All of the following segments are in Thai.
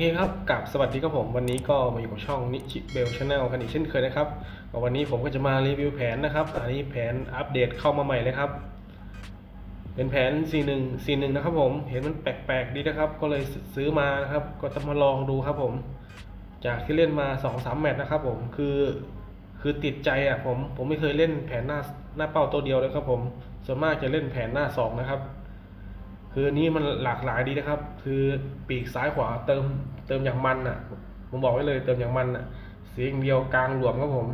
เคครับกับสวัสดีครับผมวันนี้ก็มาอยู่กับช่องนิชิเบลชาแนลกันอีกเช่นเคยนะครับวันนี้ผมก็จะมารีวิวแผนนะครับ อันนี้แผนอัปเดตเข้ามาใหม่เลยครับ เป็นแผน C1 C1 นะครับผม เห็นมันแปลกๆดีนะครับ ก็เลยซื้อมานะครับ ก็จะมาลองดูครับผม จากที่เล่นมา2อสมแมตช์นะครับผมคือคือติดใจอะผมผมไม่เคยเล่นแผนหน้าหน้าเป้าตัวเดียวเลยครับผมส่วนมากจะเล่นแผนหน้าสองนะครับ คืออันนี้มันหลากหลายดีนะครับ คือปีกซ้ายขวาเติมเติมอย่างมันอะ ผมบอกไว้เลย เติมอย่างมันอะ เสียงเดียวกลางหลวมครับผม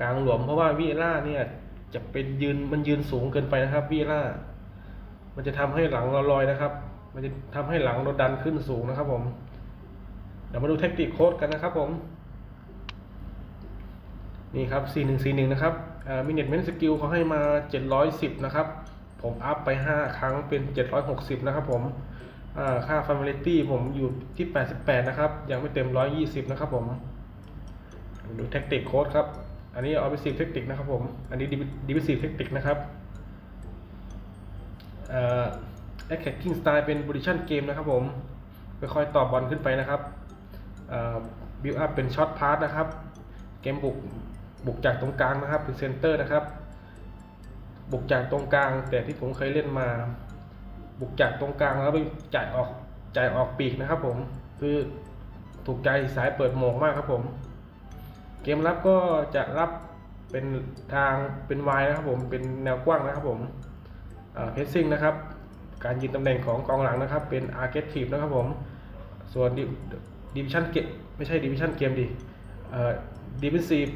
กลางหลวมเพราะว่าวีล่าเนี่ย จะเป็นยืนมันยืนสูงเกินไปนะครับวีล่ามันจะทำให้หลังเราลอยนะครับ มันจะทำให้หลังเราดันขึ้นสูงนะครับ ผม เดี๋ยวมาดูเทคนิคโค้ดกันนะครับ ผม นี่ครับ C1 C1 นะครับมินิเมนสกิลเขาให้มา 710 นะครับ ผมอัพไป 5 ครั้งเป็น 760 นะครับผมอ่าค่า Familiarity ผมอยู่ที่ 88 นะครับ ยังไม่เต็ม 120 นะครับผม ดูเทคนิคโค้ดครับ อันนี้ Offensive Tactic นะครับผม อันนี้ Defensive Tactic นะครับเอ่อ Attacking Style เป็น Position Game นะครับผมค่อยๆต่อบอลขึ้นไปนะครับเอ่อ Build Up เป็น Shot Pass นะครับ เกมบุกบุกจากตรงกลางนะครับ เป็นเซนเตอร์นะครับ บุกจากตรงกลาง แต่ที่ผมเคยเล่นมา บุกจากตรงกลางแล้วไปจ่ายออกจ่ายออกปีกนะครับ ผมคือถูกใจสายเปิดโหมงมากครับผม เกมรับก็จะรับเป็นทางเป็นวายนะครับผมเป็นแนวกว้างนะครับผมเพสซิ่งนะครับ การยืนตำแหน่งของกองหลังนะครับ เป็นอาร์เกทีฟนะครับผม ส่วนดิวิชั่นเกมไม่ใช่ดิวิชั่นเกมดิดิวิซีฟ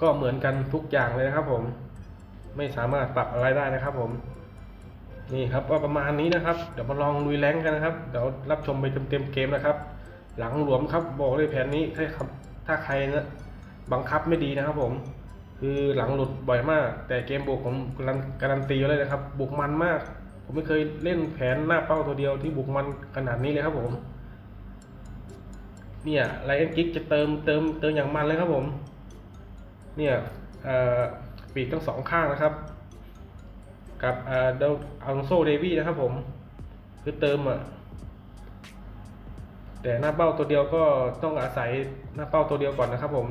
ก็เหมือนกันทุกอย่างเลยนะครับผม ไม่สามารถปรับอะไรได้นะครับผมนี่ครับก็ประมาณนี้นะครับ เดี๋ยวมาลองลุยแรงกันนะครับ เดี๋ยวรับชมไปเต็มๆเกมนะครับ หลังหลวมครับบอกเลยแผนนี้ถ้าถ้าใครนะบังคับไม่ดีนะครับ ผม คือหลังหลุดบ่อยมาก แต่เกมบุกผมการันการันตีเลยนะครับ บุกมันมาก ผมไม่เคยเล่นแผนหน้าเป้าตัวเดียวที่บุกมันขนาดนี้เลยครับผมเนี่ยไลเอ็นกิกจะเติมเติมเติมอย่างมันเลยครับผม เนี่ยเอ่อ ปีกทั้งสองข้างนะครับ กับเอ่อเดลอัลโซเดวี่นะครับผม คือเติมอะแต่หน้าเป้าตัวเดียวก็ต้องอาศัยหน้าเป้าตัวเดียวก่อนนะครับผม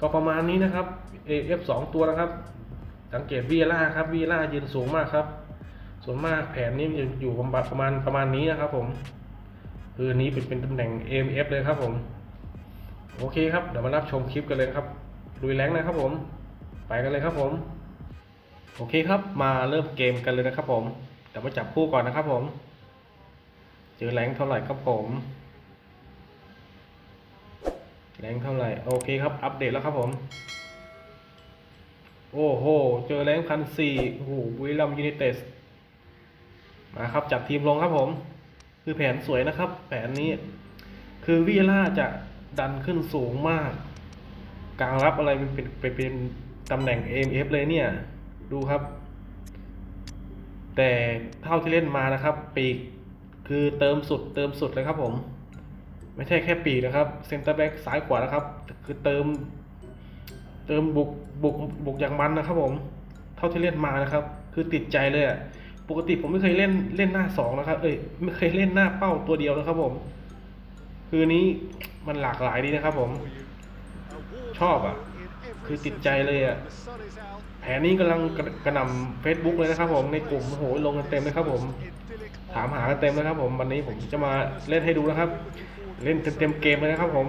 ก็ประมาณนี้นะครับ AF สองตัวนะครับ สังเกตวีล่าครับวีล่ายืนสูงมากครับ ส่วนมากแผนนี้อยู่ประมาณประมาณประมาณนี้นะครับผม คือนี้เป็นเป็นตำแหน่ง AMF เลยครับผม โอเคครับ เดี๋ยวมารับชมคลิปกันเลยครับลุยแรงนะครับผม ไปกันเลยครับผม โอเคครับมาเริ่มเกมกันเลยนะครับผมเดี๋ยวมาจับคู่ก่อนนะครับผม เจอแรงเท่าไหร่ครับผมแรงเท่าไหร่โอเคครับ อัปเดตแล้วครับผม โอ้โห เจอแรงพันสี่โอ้โหบุรีรัมยูไนเต็ดมาครับ จับทีมลงครับผม คือแผนสวยนะครับ แผนนี้ คือวีล่าจะดันขึ้นสูงมาก กลางรับอะไรมันเป็นเป็นเป็น ตำแหน่ง AMF เลยเนี่ย ดูครับ แต่เท่าที่เล่นมานะครับ ปีกคือเติมสุดเติมสุดเลยครับผม ไม่ใช่แค่ปีกนะครับเซนเตอร์แบ็กซ้ายขวานะครับ คือเติม เติมบุกบุกบุกอย่างมันนะครับผม เท่าที่เล่นมานะครับ คือติดใจเลยอะปกติผมไม่เคยเล่นเล่นหน้าสองนะครับ เอ้ยไม่เคยเล่นหน้าเป้าตัวเดียวนะครับผม คือนี้มันหลากหลายดีนะครับผม ชอบอะ คือติดใจเลยอะแผนนี้กำลังกระหน่ำเฟซบุ๊กเลยนะครับผมในกลุ่มโอ้โหลงกันเต็มเลยครับผมถามหากันเต็มเลยครับผมวันนี้ผมจะมาเล่นให้ดูนะครับ เล่นเต็มเกมเลยนะครับผม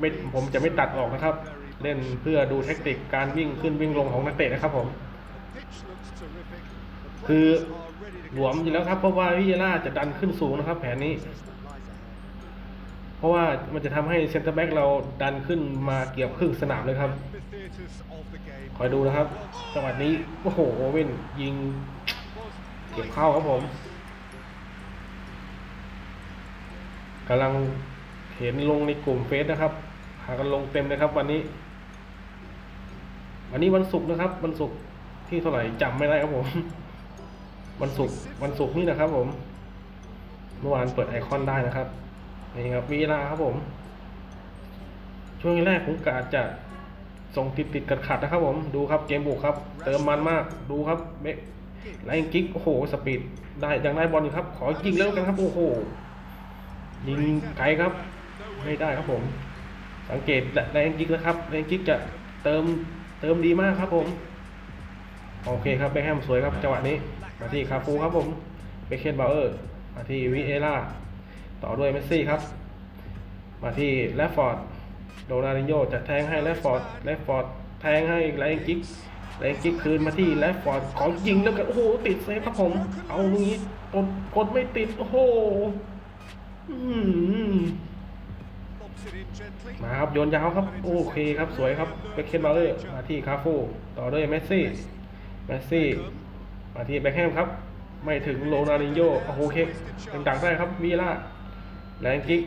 ไม่ผมจะไม่ตัดออกนะครับ เล่นเพื่อดูเทคนิคการวิ่งขึ้นวิ่งลงของนักเตะนะครับผม คือหลวมอยู่แล้วครับเพราะว่าวิเยล่าจะดันขึ้นสูงนะครับ แผนนี้ เพราะว่ามันจะทำให้เซนเตอร์แบ็กเราดันขึ้นมาเกือบครึ่งสนามเลยครับ คอยดูนะครับจังหวะนี้ โอ้โหโอเว่นยิงเก็บเข้าครับผมกำลังเห็นลงในกลุ่มเฟซนะครับหากันลงเต็มเลยครับวันนี้ วันนี้วันศุกร์นะครับวันศุกร์ที่เท่าไหร่จำไม่ได้ครับผม วันศุกร์วันศุกร์นี่นะครับผม เมื่อวานเปิดไอคอนได้นะครับ นี่ครับเวลาครับผม ช่วงแรกผมกาจจะส่งติดติดขัดขัดนะครับผม ดูครับเกมบุกครับ เติมมันมาก ดูครับเบะไลน์กิ๊กโอ้โห สปีด ได้ยังได้บอลอยู่ครับ ขอยิงแล้วกันครับ โอ้โห ยิงไกลครับ ไม่ได้ครับผม สังเกตแรงกิกนะครับแรงกิกจะเติม เติมดีมากครับผม โอเคครับเบคแฮมสวยครับ จังหวะนี้ มาที่คาฟูครับผม เบคเคนบาเออร์ มาที่วิเอล่า ต่อด้วยเมสซี่ครับ มาที่แลฟฟอร์ดโดนาริโยจะแทงให้แลฟฟอร์ดแลฟฟอร์ดแทงให้แรงกิกแรงกิกคืนมาที่แลฟฟอร์ดขอยิงแล้วกันโอ้โหติดเซฟครับผม เอาลูกนี้กดกดไม่ติดโอ้โหมาครับโยนยาวครับ โอเคครับสวยครับเบคเคนบาเลอร์มาที่คาฟูต่อด้วยเมสซี่เมสซี่มาที่แบ็คแฮมครับ ไม่ถึงโรนัลดินโญ่โอ้โหเคยังดักได้ครับวีล่า แรงกิก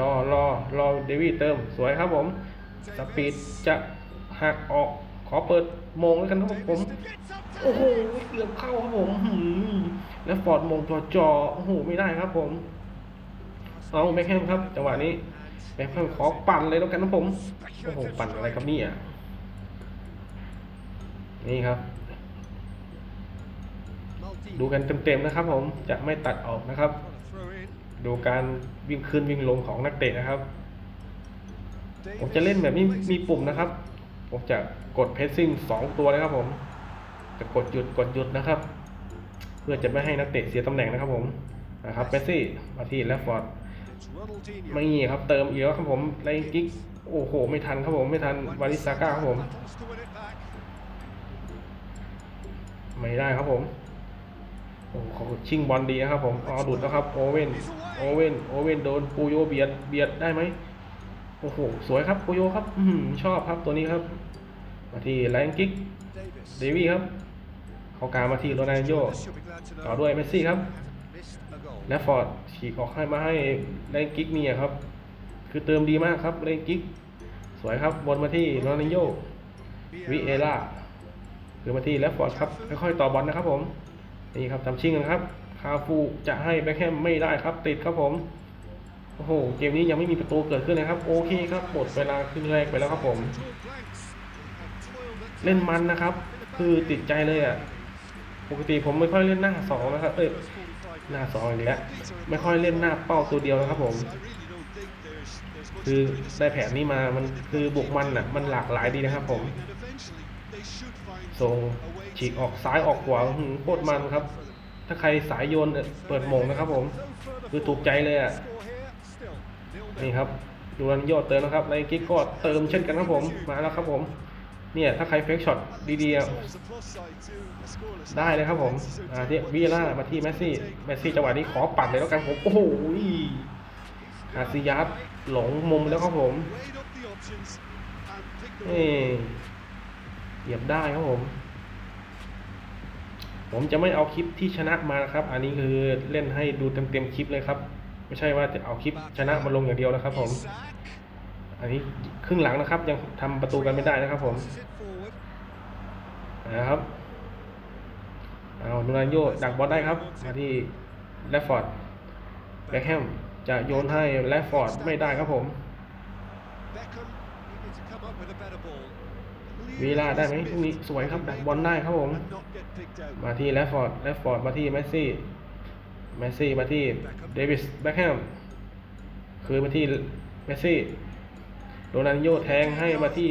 รอรอรอเดวิดเติมสวยครับผมสปีดจะหักออกขอเปิดมงแล้วกันครับผม โอ้โหเกือบเข้าครับผมหืมแล้วฟอร์ดมงจอจอโอ้โหไม่ได้ครับผมเอาแบ็คแฮมครับจังหวะนี้แบ็คแฮมขอปั่นเลยแล้วกันนะผมโอ้โหปั่นอะไรครับนี่ยนี่ครับ ดูกันเต็มๆนะครับผมจะไม่ตัดออกนะครับ ดูการวิ่งขึ้นวิ่งลงของนักเตะนะครับ ผมจะเล่นแบบนี้มีปุ่มนะครับ ผมจะกดเพสซิ่งสองตัวนะครับผม จะกดหยุดกดหยุดนะครับ เพื่อจะไม่ให้นักเตะเสียตำแหน่งนะครับผมนะครับเมสซี่มาที่แลฟฟอร์ดไม่มีครับเติมอีกแล้วครับผมไลน์กิ๊กโอ้โห ไม่ทันครับผมไม่ทันวาริซาก้าครับผม ไม่ได้ครับผมโอ้ เขาชิงบอลดีนะครับผมอ๋อดุดแล้วครับโอเว่นโอเว่นโอเว่นโดนปูโยเบียดเบียดได้ไหมโอ้โหสวยครับปูโยครับอืชอบครับตัวนี้ครับ มาที่ไลนกิกเดวี่ครับ เขากลางมาที่โรนัลโญ่ต่อด้วยเมสซี่ครับและฟอร์ดฉีกออกให้มาให้แรงกิกเนี่ยครับ คือเติมดีมากครับแรงกิกสวยครับวนมาที่โรนัลโยวิเอล่าคือมาที่แลฟฟอร์ดครับค่อยๆต่อบอลนะครับผม นี่ครับทำชิงกันครับคาฟูจะให้แบ็คแฮมไม่ได้ครับ ติดครับผมโอ้โหเกมนี้ยังไม่มีประตูเกิดขึ้นเลยครับ โอเคครับหมดเวลาครึ่งแรกไปแล้วครับผม เล่นมันนะครับ คือติดใจเลยอะปกติผมไม่ค่อยเล่นหน้าสองนะครับเอ้ยหน้าสองอีกแล้วไม่ค่อยเล่นหน้าเป้าตัวเดียวนะครับผม คือได้แผนนี้มามันคือบุกมันอะมันหลากหลายดีนะครับผมส่ง ฉีกออกซ้ายออกขวาหืโคตรมันครับ ถ้าใครสายโยนเปิดมงนะครับผม คือถูกใจเลยอะ นี่ครับดูรันโยเติมนะครับในกิ๊กก็เติมเช่นกันครับผม มาแล้วครับผม เนี่ยถ้าใครเฟกช็อตดีๆได้เลยครับผม อ่าที่วีล่ามาที่แมสซี่ แมสซี่จังหวะนี้ขอปัดเลยแล้วกันผม โอ้โหอาซิยัสหลงมุมแล้วครับผมเอ้เหยียบได้ครับผม ผมจะไม่เอาคลิปที่ชนะมานะครับ อันนี้คือเล่นให้ดูเต็มๆคลิปเลยครับ ไม่ใช่ว่าจะเอาคลิปชนะมาลงอย่างเดียวนะครับ ผม อันนี้ครึ่งหลังนะครับ ยังทำประตูกันไม่ได้นะครับ ผมนะครับเอาโดนัลโยดักบอลได้ครับ มาที่แลฟฟอร์ดแบ็คแฮมจะโยนให้แลฟฟอร์ดไม่ได้ครับผม วีล่าได้ไหมทุกนี้สวยครับดักบอลได้ครับผม มาที่แลฟฟอร์ดแลฟฟอร์ดมาที่แมสซี่แมสซี่มาที่เดวิสแบ็คแฮมคืนมาที่แมสซี่โดนัลโยแทงให้มาที่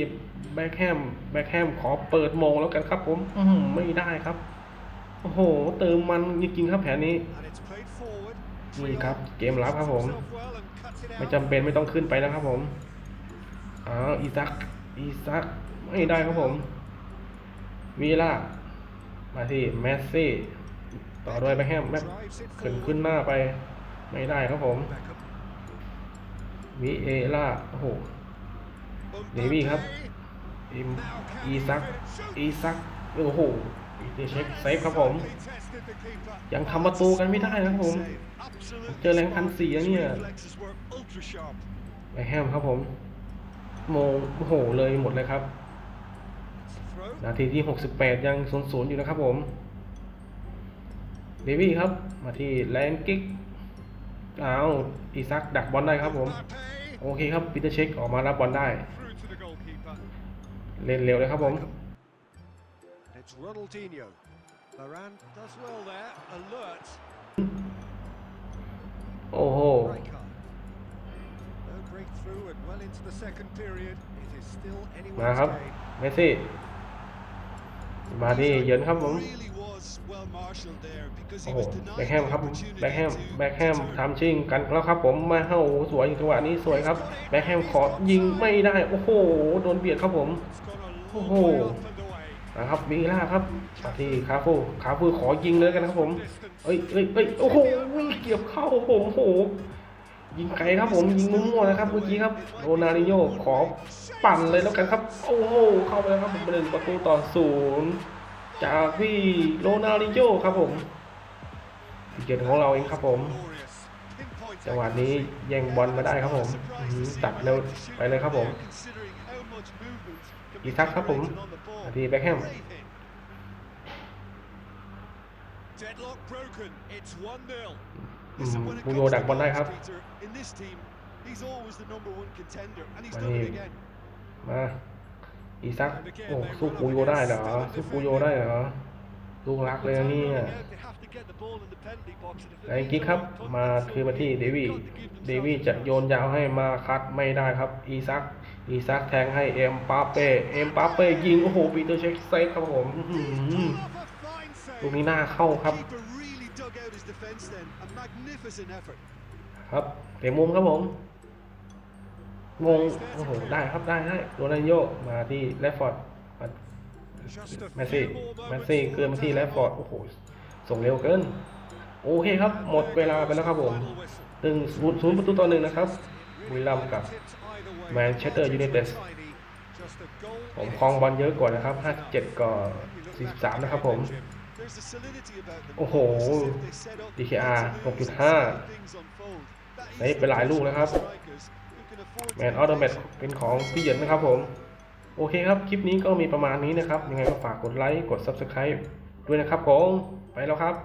แบ็คแฮมแบ็คแฮมขอเปิดโมงแล้วกันครับผมอือหือไม่ได้ครับ โอ้โห เติมมันจริงๆครับแผนนี้นี่ครับ เกมรับครับผม ไม่จำเป็นไม่ต้องขึ้นไปนะครับผมอ้าวอีซักอีซัก ไม่ได้ครับผมวีล่ามาที่แมสซี่ ต่อด้วยแบ็คแฮมแม็กขึ้นขึ้นหน้าไป ไม่ได้ครับผมวีเอล่าโอ้โหเดวี่ครับอิมอีซักอีซักโอ้โหอีเช็คเซฟครับผม ยังทำประตูกันไม่ได้นะครับผม เจอแรงพันสี่แล้วเนี่ยแบ็คแฮมครับผมโมโอ้โหเลยหมดเลยครับ นาทีที่ 68 ยังศูนย์ศูนย์อยู่นะครับผมเดวี่ครับ มาที่แรงกิกอ้าวอีซักดักบอลได้ครับผม โอเคครับปีเตอร์เช็คออกมารับบอลได้ เล่นเร็วเลยครับผม It's Ronaldinho. Varane does well there. Alert. โอ้โห Rijkaard. break through and well into the second period. It is still มา anyone's ครับ game. เมสซี่ มาที่เหยินครับผม Really was well marshalled there because โอ้ he โห was denied แบ็คแฮม the ครับ opportunity แบ็คแฮม to แบ็คแฮม turn. ทำชิงกันแล้วครับ ผมมาเข้าสวยจังหวะนี้สวยครับแบ็คแฮมขอยิงไม่ได้โอ้โหโดนเบียดครับผม It's gone a long Oh. way up and away. นะครับวีล่าครับมาที่คาฟูคาฟูขอยิงเลยกันครับผมเอ้ยเอ้ยเอ้ยโอ้โหเกี่ยวเข้าผมโอ้โห ยิงไกลครับผมยิงมั่วๆนะครับเมื่อกี้ครับโรนัลดิโญ่ขอปั่นเลยแล้วกันครับ โอ้โหเข้าไปแล้วครับผมหนึ่งประตูต่อศูนย์จากพี่โรนัลดิโญ่ครับผมเกียรติของเราเองครับผมจังหวะนี้แย่งบอลมาได้ครับผมอื้อหือตัดเร็วไปเลยครับผม Considering how much movement can be อีซักครับผมนาทีแบ็คแฮม Great hit. Deadlock broken. It's 1-0. อืม Listen, when it บูโย comes ดั to กบอลได้ครับ goals, Peter, in this team, he's always the number one contender, and he's มา done นี่ it again. มาอีซักโอ้สู้ปูโยได้เหรอสู้ปูโยได้เหรอลูกรักเลยนะเนี่ย They have to get the ball in the penalty box, and if ไอ้กิ๊กครับ มาคือมาที่เดวี่เดวี่จะโยนยาวให้มาคัดไม่ได้ครับ อีซัก อีซักแทงให้เอ็มปาเป้เอ็มปาเป้ยิงโอ้โหปีเตอร์เช็คเซฟครับผมอื้อหือ Pull off a fine ลูก save. นี้หน้าเข้าครับ ครับเตะมุมครับผมงงโอ้โหได้ครับได้ได้โรนัลโยมาที่แรดฟอร์ดมา Just a แมสซี่ few more แมส moments ซี่ to เกินมาที่ go แรดฟอร์ดโอ้โหส่งเร็วเกินโอเคครับ หมดเวลาไปแล้วครับผม Final whistle. หนึ่งศูนย์ประตูต่อหนึ่งนะครับบุรีรัมย์กับ Tipped either way. แมนเชสเตอร์ยูไนเต็ด Tidy. Just a goal ผม in ครองบอลเยอะกว่านะครับ 57ก่อ43 นะครับผม There's a solidity about them. โอ้โห As if they set up DKR to lose 6.5 and things unfold. That เซฟไปหลายลูกแล้วครับ strikers who can afford to แมนออโตแมตเป็นของพี่เหยินนะครับผม โอเคครับ คลิปนี้ก็มีประมาณนี้นะครับ ยังไงก็ฝากกดไลค์ กด Subscribe ด้วยนะครับผม ไปแล้วครับ